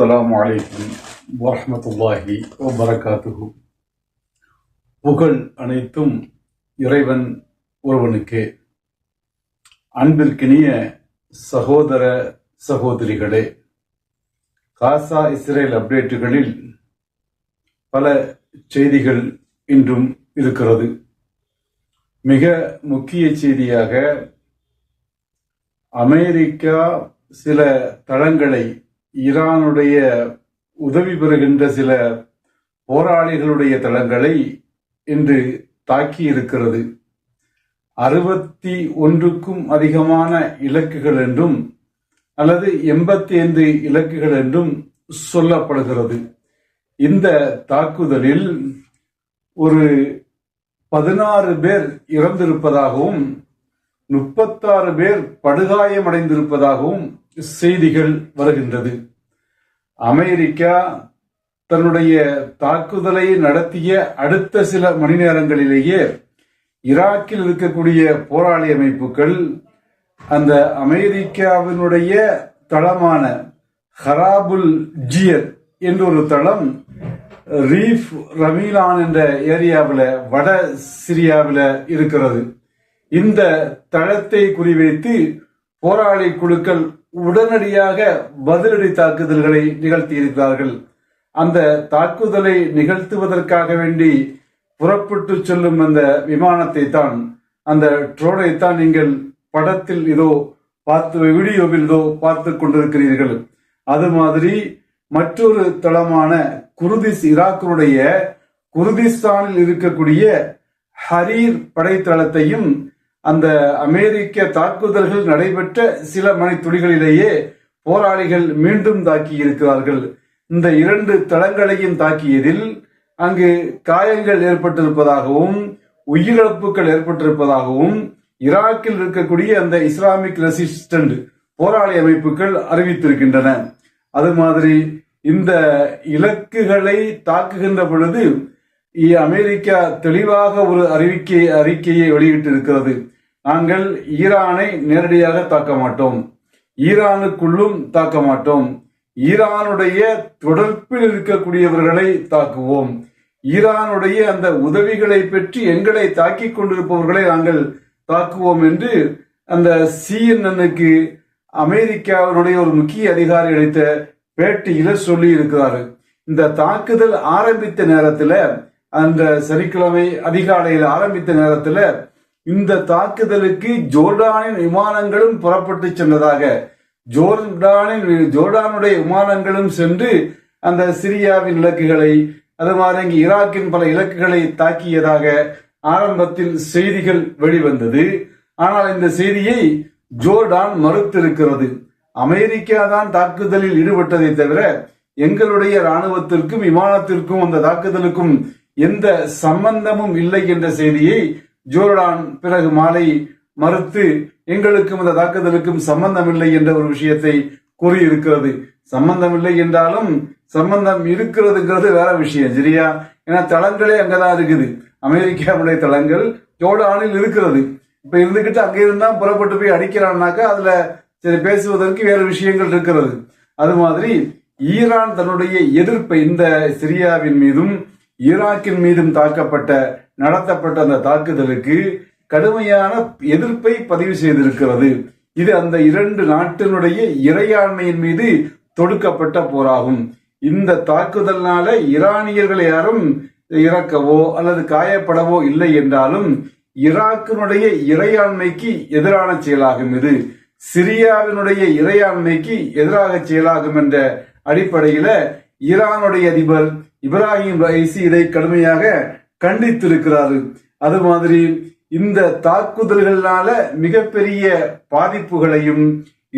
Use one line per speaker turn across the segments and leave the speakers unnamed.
அஸ்லாம் வலைக்கம் வரமத்துல்லாஹி வபரகாத்துஹு புகழ் அனைத்தும் இறைவன் ஒருவனுக்கே. அன்பிற்கினிய சகோதர சகோதரிகளே காசா இஸ்ரேல் அப்டேட்டுகளில் பல செய்திகள் இன்றும் இருக்கிறது. மிக முக்கிய செய்தியாக அமெரிக்கா சில தளங்களை ஈரானுடைய உதவி பெறுகின்ற சில போராளிகளுடைய தளங்களை இன்று தாக்கி இருக்கிறது அறுபத்தி ஒன்றுக்கும் அதிகமான இலக்குகள் என்றும் அல்லது எண்பத்தி ஐந்து இலக்குகள் என்றும் சொல்லப்படுகிறது. இந்த தாக்குதலில் ஒரு பதினாறு பேர் இறந்திருப்பதாகவும் முப்பத்தாறு பேர் படுகாயமடைந்திருப்பதாகவும் செய்திகள் வருகின்றது. அமெரிக்கா தன்னுடைய தாக்குதலை நடத்திய அடுத்த சில மணி நேரங்களிலேயே ஈராக்கில் இருக்கக்கூடிய போராளி அமைப்புகள் அந்த அமெரிக்காவினுடைய தளமான ஹராபுல் ஜியர் என்ற ஒரு தளம் ரீஃப் ரமீலான் என்ற ஏரியாவில் வட சிரியாவில் இருக்கிறது. இந்த தளத்தை குறிவைத்து போராளி குழுக்கள் உடனடியாக பதிலடி தாக்குதல்களை நிகழ்த்தியிருக்கிறார்கள். அந்த தாக்குதலை நிகழ்த்துவதற்காக வேண்டி புறப்பட்டு செல்லும் அந்த விமானத்தை தான் அந்த ட்ரோனை தான் நீங்கள் படத்தில் இதோ பார்த்து வீடியோவில் இதோ பார்த்து கொண்டிருக்கிறீர்கள். அது மாதிரி மற்றொரு தளமான குருதிஸ் ஈராக்கினுடைய குருதிஸ்தானில் இருக்கக்கூடிய ஹரீர் படைத்தளத்தையும் அந்த அமெரிக்க தாக்குதல்கள் நடைபெற்ற சில மணி துளிகளிலேயே போராளிகள் மீண்டும் தாக்கி இருக்கிறார்கள் இந்த இரண்டு தளங்களையும் தாக்கியதில் அங்கு காயங்கள் ஏற்பட்டிருப்பதாகவும் உயிரிழப்புகள் ஏற்பட்டிருப்பதாகவும் ஈராக்கில் இருக்கக்கூடிய அந்த இஸ்லாமிக் ரெசிஸ்டன்ட் போராளி அமைப்புகள் அறிவித்திருக்கின்றன. அது மாதிரி இந்த இலக்குகளை தாக்குகின்ற பொழுது அமெரிக்கா தெளிவாக ஒரு அறிவிக்கை அறிக்கையை வெளியிட்டிருக்கிறது. நாங்கள் ஈரானை நேரடியாக தாக்க மாட்டோம். ஈரானுக்குள்ளும் தாக்க மாட்டோம். ஈரானுடைய தொடர்பில் இருக்கக்கூடியவர்களை தாக்குவோம். ஈரானுடைய அந்த உதவிகளை பெற்று எங்களை தாக்கிக் கொண்டிருப்பவர்களை நாங்கள் தாக்குவோம் என்று அந்த சிஎன்என்னுக்கு அமெரிக்காவினுடைய ஒரு முக்கிய அதிகாரி அளித்த பேட்டியில சொல்லி இருக்கிறாரு இந்த தாக்குதல் ஆரம்பித்த நேரத்துல அந்த சனிக்கிழமை அதிகாலையில் ஆரம்பித்த நேரத்துல இந்த தாக்குதலுக்கு ஜோர்டானின் விமானங்களும் புறப்பட்டு சென்றதாக ஜோர்டானின் ஜோர்டானுடைய விமானங்களும் சென்று அந்த சிரியாவின் இலக்குகளை அது மாதிரி இங்கு ஈராக்கின் பல இலக்குகளை தாக்கியதாக ஆரம்பத்தில் செய்திகள் வெளிவந்தது. ஆனால் இந்த செய்தியை ஜோர்டான் மறுத்திருக்கிறது. அமெரிக்கா தான் தாக்குதலில் ஈடுபட்டதை தவிர எங்களுடைய ராணுவத்திற்கும் விமானத்திற்கும் அந்த தாக்குதலுக்கும் எந்த சம்பந்தமும் இல்லை என்ற செய்தியை ஜோர்டான் பிறகு மாலை மறுத்து எங்களுக்கும் இந்த தாக்குதலுக்கும் சம்பந்தமில்லை என்ற ஒரு விஷயத்தை கூறியிருக்கிறது. சம்பந்தமில்லை என்றாலும் சம்பந்தம் இருக்கிறதுங்கிறது வேற விஷயம் சரியா? ஏன்னா தளங்களே அங்கதான் இருக்குது. அமெரிக்காவுடைய தளங்கள் ஜோர்டானில் இருக்கிறது. இப்ப இருந்துகிட்டு அங்க இருந்தா புறப்பட்டு போய் அடிக்கிறான்னாக்கா அதுல சரி பேசுவதற்கு வேறு விஷயங்கள் இருக்கிறது. அது மாதிரி ஈரான் தன்னுடைய எதிர்ப்பை இந்த சிரியாவின் மீதும் ஈராக்கின் மீதும் தாக்கப்பட்ட நடத்தப்பட்ட அந்த தாக்குதலுக்கு கடுமையான எதிர்ப்பை பதிவு செய்திருக்கிறது. இது அந்த இரண்டு நாட்டினுடைய இறையாண்மையின் மீது தொடுக்கப்பட்ட போராகும். இந்த தாக்குதல்னால ஈரானியர்கள் யாரும் இறக்கவோ அல்லது காயப்படவோ இல்லை என்றாலும் ஈராக்கினுடைய இறையாண்மைக்கு எதிரான செயலாகும் இது. சிரியாவினுடைய இறையாண்மைக்கு எதிராக செயலாகும் என்ற அடிப்படையில ஈரானுடைய அதிபர் இப்ராஹிம் ரைசி இதை கடுமையாக கண்டித்திருக்கிறாரு. அது மாதிரி இந்த தாக்குதல்களால மிகப்பெரிய பாதிப்புகளையும்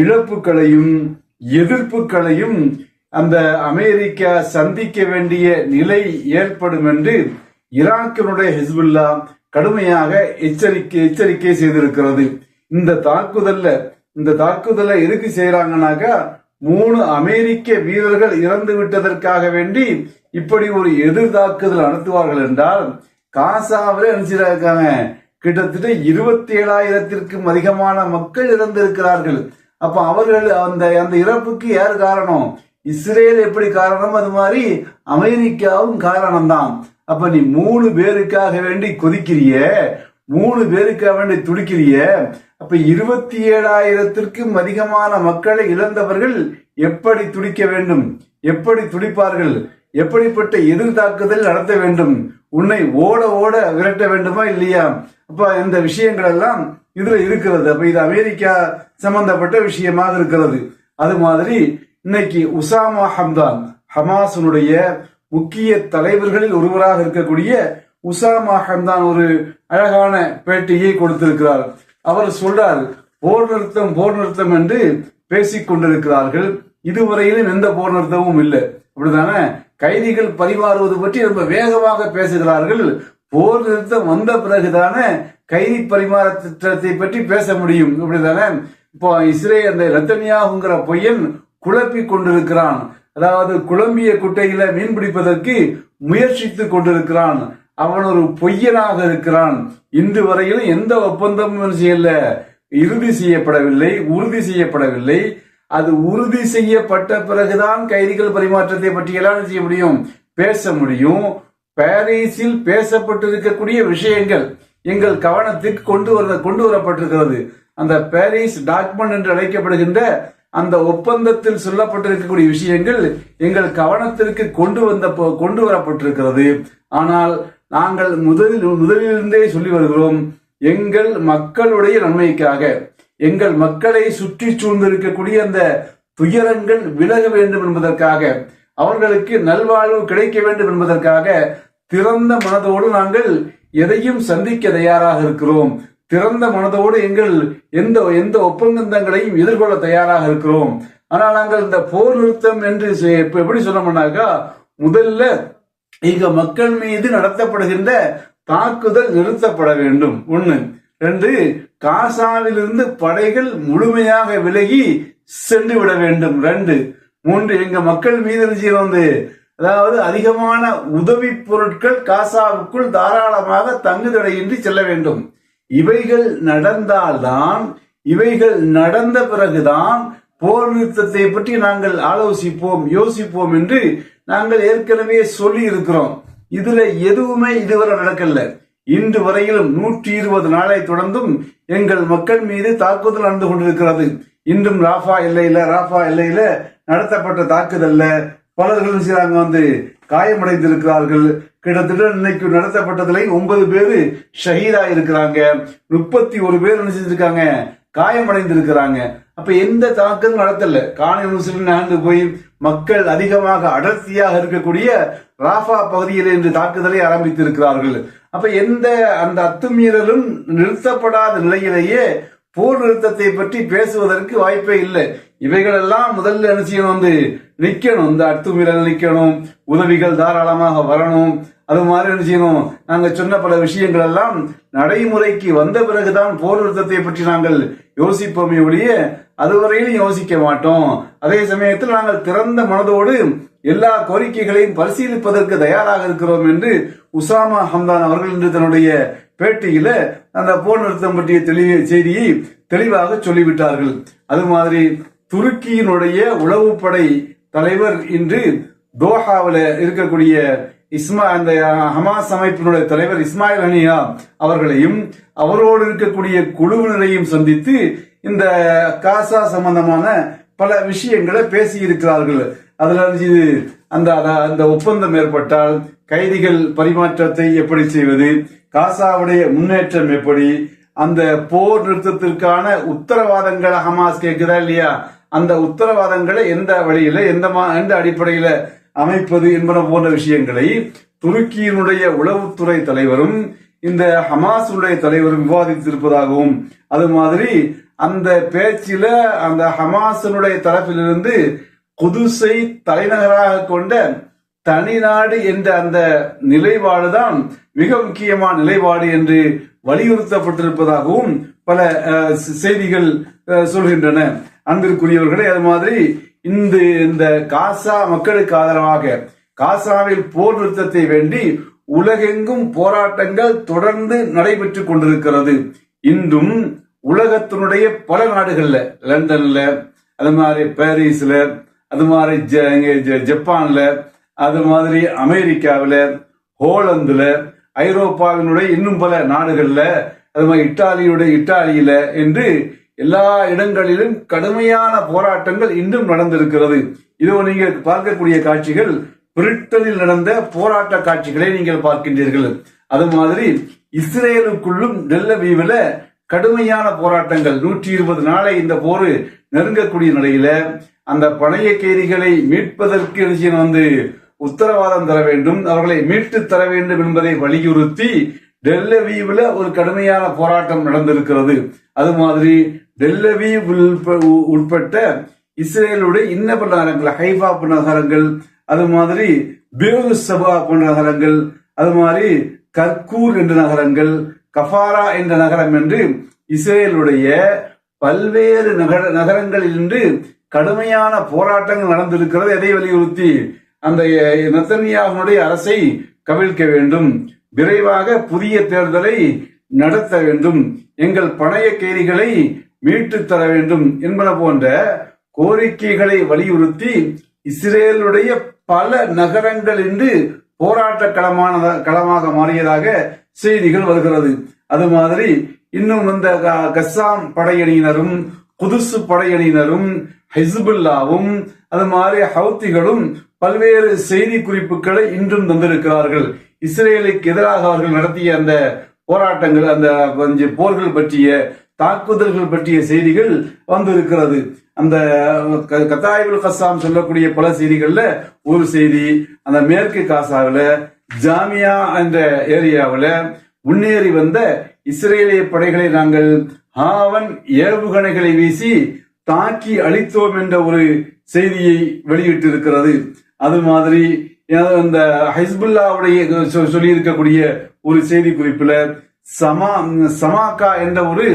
இழப்புகளையும் எதிர்ப்புகளையும் அந்த அமெரிக்கா சந்திக்க வேண்டிய நிலை ஏற்படும் என்று ஈராக்கினுடைய ஹிஸ்புல்லா கடுமையாக எச்சரிக்கை எச்சரிக்கை செய்திருக்கிறது. இந்த தாக்குதல்ல இந்த தாக்குதலை எதுக்கு செய்யறாங்கன்னாக்கா மூணு அமெரிக்க வீரர்கள் இறந்து விட்டதற்காக வேண்டி இப்படி ஒரு எதிர் தாக்குதல் நடத்துவார்கள் என்றால் காசாவிலே நினைச்சிருக்காங்க கிட்டத்தட்ட இருபத்தி ஏழாயிரத்திற்கும் அதிகமான மக்கள் இறந்திருக்கிறார்கள். அப்ப அவர்கள் அந்த அந்த இறப்புக்கு யார் காரணம்? இஸ்ரேல் எப்படி காரணம்? அது மாதிரி அமெரிக்காவும் காரணம்தான். அப்ப நீ மூணு பேருக்காக வேண்டி கொதிக்கிறிய மூணு பேருக்காக வேண்டி துடிக்கிறிய. அப்ப இருபத்தி ஏழாயிரத்திற்கும் அதிகமான மக்களை இழந்தவர்கள் எப்படி துடிக்க வேண்டும்? எப்படி துடிப்பார்கள்? எப்படிப்பட்ட எதிர் தாக்குதல் நடத்த வேண்டும்? உன்னை ஓட ஓட விரட்ட வேண்டுமா இல்லையா? அப்ப இந்த விஷயங்கள் எல்லாம் இதுல இருக்கிறது. அப்ப இது அமெரிக்கா சம்பந்தப்பட்ட விஷயமாக இருக்கிறது. அது மாதிரி இன்னைக்கு உசாமா ஹம்தான் ஹமாசனுடைய முக்கிய தலைவர்களில் ஒருவராக இருக்கக்கூடிய உசாமா ஹம்தான் ஒரு அழகான பேட்டியை கொடுத்திருக்கிறார். அவர் சொல்றார் போர் நிறுத்தம் போர் நிறுத்தம் என்று பேசிக் கொண்டிருக்கிறார்கள். இதுவரையிலும் எந்த போர் நிறுத்தமும் இல்லை. அப்படிதானே கைதிகள் பரிமாறுவது பற்றி ரொம்ப வேகமாக பேசுகிறார்கள். போர் நிறுத்தம் வந்த பிறகுதானே கைதி பரிமாற திட்டத்தை பற்றி பேச முடியும். அப்படிதானே இப்போ இஸ்ரே அந்த ரத்தனியாகுங்கிற பொய்யன் குழப்பி கொண்டிருக்கிறான். அதாவது குழம்பிய குட்டையில மீன் பிடிப்பதற்கு முயற்சித்து கொண்டிருக்கிறான். அவன் ஒரு பொய்யனாக இருக்கிறான். இன்று வரையிலும் எந்த ஒப்பந்தமும் செய்யல. இறுதி செய்யப்படவில்லை உறுதி செய்யப்படவில்லை. அது உறுதி செய்யப்பட்ட பிறகுதான் கைதிகள் பரிமாற்றத்தை பற்றி எல்லாம் செய்ய முடியும் பேச முடியும். பாரிஸில் பேசப்பட்டிருக்கக்கூடிய விஷயங்கள் எங்கள் கவனத்துக்கு கொண்டு வர கொண்டு வரப்பட்டிருக்கிறது. அந்த பாரிஸ் டாக்குமெண்ட் என்று அழைக்கப்படுகின்ற அந்த ஒப்பந்தத்தில் சொல்லப்பட்டிருக்கக்கூடிய விஷயங்கள் எங்கள் கவனத்திற்கு கொண்டு வந்த கொண்டு வரப்பட்டிருக்கிறது. ஆனால் நாங்கள் முதலில் முதலிலிருந்தே சொல்லி வருகிறோம் எங்கள் மக்களுடைய நன்மைக்காக. எங்கள் மக்களை சுற்றி சூழ்ந்திருக்கக்கூடிய அந்த துயரங்கள் விலக வேண்டும் என்பதற்காக அவர்களுக்கு நல்வாழ்வு கிடைக்க வேண்டும் என்பதற்காக திறந்த மனதோடு நாங்கள் எதையும் சந்திக்க தயாராக இருக்கிறோம். திறந்த மனதோடு எங்கள் எந்த எந்த ஒப்பந்தங்களையும் எதிர்கொள்ள தயாராக இருக்கிறோம். ஆனால் நாங்கள் இந்த போர் நிறுத்தம் என்று எப்படி சொன்னோம்னாக்கா முதல்ல இங்க மக்கள் மீது நடத்தப்படுகின்ற தாக்குதல் நிறுத்தப்பட வேண்டும். ஒண்ணு. ரெண்டு காசாவிலிருந்து படைகள் முழுமையாக விலகி சென்று விட வேண்டும். ரெண்டு. மூன்று எங்க மக்கள் மீது வந்து? அதாவது அதிகமான உதவி பொருட்கள் காசாவுக்குள் தாராளமாக தங்குதடையின்றி செல்ல வேண்டும். இவைகள் நடந்தால்தான் இவைகள் நடந்த பிறகுதான் போர் நிறுத்தத்தை பற்றி நாங்கள் ஆலோசிப்போம் யோசிப்போம் என்று நாங்கள் ஏற்கனவே சொல்லி இருக்கிறோம் இதுல எதுவுமே இதுவரை நடக்கல. இன்று வரையிலும் நூற்றி இருபது நாளை தொடர்ந்தும் எங்கள் மக்கள் மீது தாக்குதல் நடந்து கொண்டிருக்கிறது. இன்றும் ராஃபா எல்லையில ராஃபா எல்லையில நடத்தப்பட்ட தாக்குதல்ல பலர்களும் செய்றாங்க வந்து காயமடைந்திருக்கிறார்கள். கிட்டத்தட்ட இன்னைக்கு நடத்தப்பட்டதுல ஒன்பது பேரு ஷஹீதா இருக்கிறாங்க முப்பத்தி ஒரு பேர் நினைச்சிருக்காங்க காயமடைந்திருக்கிறாங்க. அப்ப எந்த தாக்குதலும் நடத்தல. காணி முஸ்லிம் நடந்து போய் மக்கள் அதிகமாக அடர்த்தியாக இருக்கக்கூடிய ராஃபா பகுதியில் இன்று தாக்குதலை ஆரம்பித்திருக்கிறார்கள். அப்ப எந்த அந்த அத்துமீறலும் நிறுத்தப்படாத நிலையிலேயே போர் நிறுத்தத்தை பற்றி பேசுவதற்கு வாய்ப்பே இல்லை. இவைகளெல்லாம் முதல்ல என்ன செய்யணும் வந்து நிக்கணும். இந்த அத்துமீறல் நிக்கணும். உதவிகள் தாராளமாக வரணும். அது மாதிரி என்ன செய்யணும்? நாங்கள் சொன்ன பல விஷயங்கள் எல்லாம் நடைமுறைக்கு வந்த பிறகுதான் போர் நிறுத்தத்தை பற்றி நாங்கள் யோசிப்போமே ஒழிய அதுவரையிலும் யோசிக்க மாட்டோம். அதே சமயத்தில் நாங்கள் திறந்த மனதோடு எல்லா கோரிக்கைகளையும் பரிசீலிப்பதற்கு தயாராக இருக்கிறோம் என்று உசாமா ஹம்தான் அவர்கள் இன்று தன்னுடைய பேட்டியில அந்த போர் நிறுத்தம் பற்றிய தெளிவு செய்தியை தெளிவாக சொல்லிவிட்டார்கள். அது மாதிரி துருக்கியினுடைய உளவுப்படை தலைவர் இன்று தோஹாவில் இருக்கக்கூடிய இஸ்மா அந்த ஹமாஸ் அமைப்பினுடைய தலைவர் இஸ்மாயில் அனியா அவர்களையும் அவரோடு இருக்கக்கூடிய குழுவினரையும் சந்தித்து இந்த காசா சம்பந்தமான பல விஷயங்களை பேசி இருக்கிறார்கள் அதுல இது அந்த அந்த ஒப்பந்தம் ஏற்பட்டால் கைதிகள் பரிமாற்றத்தை எப்படி செய்வது காசாவுடைய முன்னேற்றம் எப்படி அந்த போர் நிறுத்தத்திற்கான உத்தரவாதங்களை ஹமாஸ் கேட்குதா இல்லையா? அந்த உத்தரவாதங்களை எந்த வழியில எந்த எந்த அடிப்படையில அமைப்பது என்பன போன்ற விஷயங்களை துருக்கியினுடைய உளவுத்துறை தலைவரும் இந்த ஹமாஸுடைய தலைவரும் விவாதித்திருப்பதாகவும் அது மாதிரி அந்த பேச்சில அந்த ஹமாசனுடைய தரப்பிலிருந்து குதுசை தலைநகராக கொண்ட தனிநாடு என்ற அந்த நிலைப்பாடுதான் மிக முக்கியமான நிலைப்பாடு என்று வலியுறுத்தப்பட்டிருப்பதாகவும் பல செய்திகள் சொல்கின்றன. அன்பிற்குரியவர்களே அது மாதிரி இந்த இந்த காசா மக்களுக்கு ஆதரவாக காசாவில் போர் நிறுத்தத்தை வேண்டி உலகெங்கும் போராட்டங்கள் தொடர்ந்து நடைபெற்றுக் கொண்டிருக்கிறது. இன்றும் உலகத்தினுடைய பல நாடுகள்ல லண்டன்ல அது மாதிரி பாரிஸ்ல அது மாதிரி ஜப்பான்ல அது மாதிரி அமெரிக்காவில் ஹோலந்துல ஐரோப்பாவினுடைய இன்னும் பல நாடுகள்ல அது மாதிரி இட்டாலியுடைய இட்டாலியில என்று எல்லா இடங்களிலும் கடுமையான போராட்டங்கள் இன்றும் நடந்திருக்கிறது. இதோ நீங்கள் பார்க்கக்கூடிய காட்சிகள் பிரிட்டனில் நடந்த போராட்ட காட்சிகளை நீங்கள் பார்க்கின்றீர்கள். அது மாதிரி இஸ்ரேலுக்குள்ளும் டெல்லவீவுல கடுமையான போராட்டங்கள். நூற்றி இருபது நாளை இந்த போர் நெருங்கக்கூடிய நிலையில அந்த பழைய கைதிகளை மீட்பதற்கு வந்து உத்தரவாதம் தர வேண்டும் அவர்களை மீட்டு தர வேண்டும் என்பதை வலியுறுத்தி டெல்லவீவுல ஒரு கடுமையான போராட்டம் நடந்திருக்கிறது. அது மாதிரி டெல்லவீவ் உட்பட்ட இஸ்ரேலுடைய இன்ன பல நகரங்கள் ஹைஃபா நகரங்கள் அது மாதிரி பேரு சபா போன்ற நகரங்கள் அது மாதிரி கர்கூர் என்ற நகரங்கள் கஃபாரா என்ற நகரம் என்று இஸ்ரேலுடைய பல்வேறு நகர நகரங்களில் இன்று கடுமையான போராட்டங்கள் நடந்திருக்கிறது எதை வலியுறுத்தி? அந்த நத்தனியாவுடைய அரசை கவிழ்க்க வேண்டும். விரைவாக புதிய தேர்தலை நடத்த வேண்டும். எங்கள் பணைய கேரிகளை மீட்டு தர வேண்டும் என்பன போன்ற கோரிக்கைகளை வலியுறுத்தி இஸ்ரேலுடைய பல நகரங்கள் இன்று போராட்ட களமான களமாக மாறியதாக செய்திகள் வருகிறது. அது மாதிரி இன்னும் இந்த க- கஸ்ஸாம் படையணியினரும் குதுசு படையணியினரும் ஹிஸ்புல்லாவும் அது மாதிரி ஹவுத்திகளும் பல்வேறு செய்தி குறிப்புகளை இன்றும் தந்திருக்கிறார்கள். இஸ்ரேலுக்கு எதிராக அவர்கள் நடத்திய அந்த போராட்டங்கள் அந்த கொஞ்சம் போர்கள் பற்றிய தாக்குதல்கள் பற்றிய செய்திகள் வந்திருக்கிறது. அந்த க- கத்தாயிபுல் சொல்லக்கூடிய பல செய்திகள்ல ஒரு செய்தி அந்த மேற்கு காசாவில ஜாமியா என்ற ஏரியாவில் முன்னேறி வந்த இஸ்ரேலிய படைகளை நாங்கள் ஆவன் ஏவுகணைகளை வீசி தாக்கி அழித்தோம் என்ற ஒரு செய்தியை வெளியிட்டிருக்கிறது. அது மாதிரி அந்த இந்த ஹிஸ்புல்லாவுடைய சொ- சொல்லியிருக்கக்கூடிய ஒரு செய்தி குறிப்பில் சமா சமாக்கா என்ற ஒரு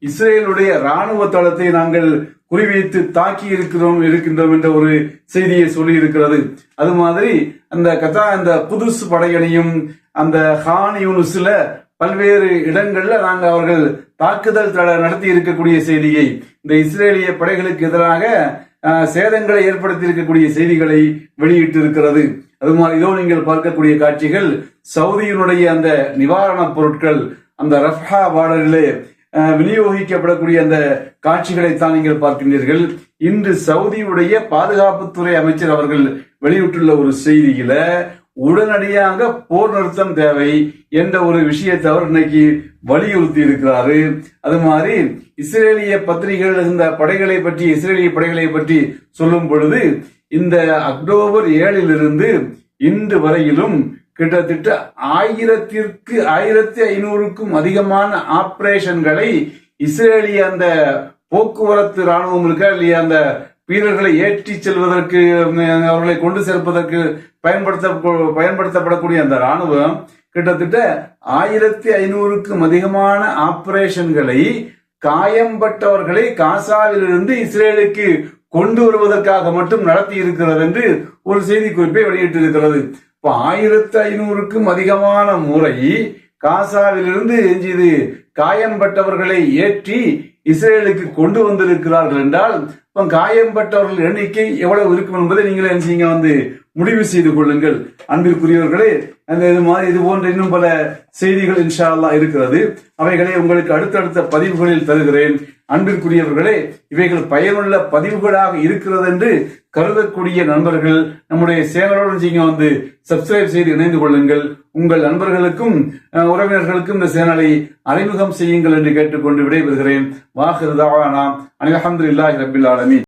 இஸ்ரேலுடைய ராணுவ தளத்தை நாங்கள் குறிவைத்து தாக்கி இருக்கிறோம் இருக்கின்றோம் என்ற ஒரு செய்தியை சொல்லி இருக்கிறது அது மாதிரி அந்த கதா அந்த புதுசு படையணியும் அந்த ஹான் யூனுஸ்ல பல்வேறு இடங்கள்ல நாங்கள் அவர்கள் தாக்குதல் தட- நடத்தி இருக்கக்கூடிய செய்தியை இந்த இஸ்ரேலிய படைகளுக்கு எதிராக சேதங்களை ஏற்படுத்தி இருக்கக்கூடிய செய்திகளை வெளியிட்டு இருக்கிறது அது மாதிரி இதோ நீங்கள் பார்க்கக்கூடிய காட்சிகள் சவுதியினுடைய அந்த நிவாரணப் பொருட்கள் அந்த ரஃப்ஹா பார்டரிலே விநியோகிக்கப்படக்கூடிய அந்த காட்சிகளை தான் நீங்கள் பார்க்கின்றீர்கள். இன்று சவுதியுடைய பாதுகாப்புத்துறை அமைச்சர் அவர்கள் வெளியிட்டுள்ள ஒரு செய்தியில உடனடியாக போர் நிறுத்தம் தேவை என்ற ஒரு விஷயத்தை அவர் இன்னைக்கு வலியுறுத்தி இருக்கிறாரு. அது மாதிரி இஸ்ரேலிய பத்திரிகைகள் இந்த படைகளை பற்றி இஸ்ரேலிய படைகளை பற்றி சொல்லும் பொழுது இந்த அக்டோபர் ஏழிலிருந்து இன்று வரையிலும் கிட்டத்தட்ட ஆயிரத்திற்கு ஆயிரத்தி ஐநூறுக்கும் அதிகமான ஆபரேஷன்களை இஸ்ரேலிய அந்த போக்குவரத்து ராணுவம் இருக்கா இல்லையா அந்த வீரர்களை ஏற்றி செல்வதற்கு அவர்களை கொண்டு சேர்ப்பதற்கு பயன்படுத்த பயன்படுத்தப்படக்கூடிய அந்த ராணுவம் கிட்டத்தட்ட ஆயிரத்தி ஐநூறுக்கும் அதிகமான ஆபரேஷன்களை காயம்பட்டவர்களை காசாவிலிருந்து இஸ்ரேலுக்கு கொண்டு வருவதற்காக மட்டும் நடத்தி இருக்கிறது என்று ஒரு செய்தி குறிப்பை வெளியிட்டிருக்கிறது. இப்ப ஆயிரத்தி ஐநூறுக்கும் அதிகமான முறை காசாவிலிருந்து எஞ்சியது காயம்பட்டவர்களை ஏற்றி இஸ்ரேலுக்கு கொண்டு வந்திருக்கிறார்கள் என்றால் காயம்பட்டவர்கள் எண்ணிக்கை எவ்வளவு இருக்கும் என்பதை நீங்கள் என்ன செய்யுங்க வந்து முடிவு செய்து கொள்ளுங்கள். அன்பிற்குரியவர்களே அந்த இது மாதிரி இது போன்ற இன்னும் பல செய்திகள் இன்ஷா இருக்கிறது. அவைகளை உங்களுக்கு அடுத்தடுத்த பதிவுகளில் தருகிறேன். அன்பிற்குரியவர்களே இவைகள் பயனுள்ள பதிவுகளாக இருக்கிறது என்று கருதக்கூடிய நண்பர்கள் நம்முடைய சேனலோடு நீங்க வந்து சப்ஸ்கிரைப் செய்து இணைந்து கொள்ளுங்கள். உங்கள் நண்பர்களுக்கும் அஹ், உறவினர்களுக்கும் இந்த சேனலை அறிமுகம் செய்யுங்கள் என்று கேட்டுக்கொண்டு விடைபெறுகிறேன். வாஹிருதாவானா அனில் அஹமதுல்லாஹி ரபில் ஆலமி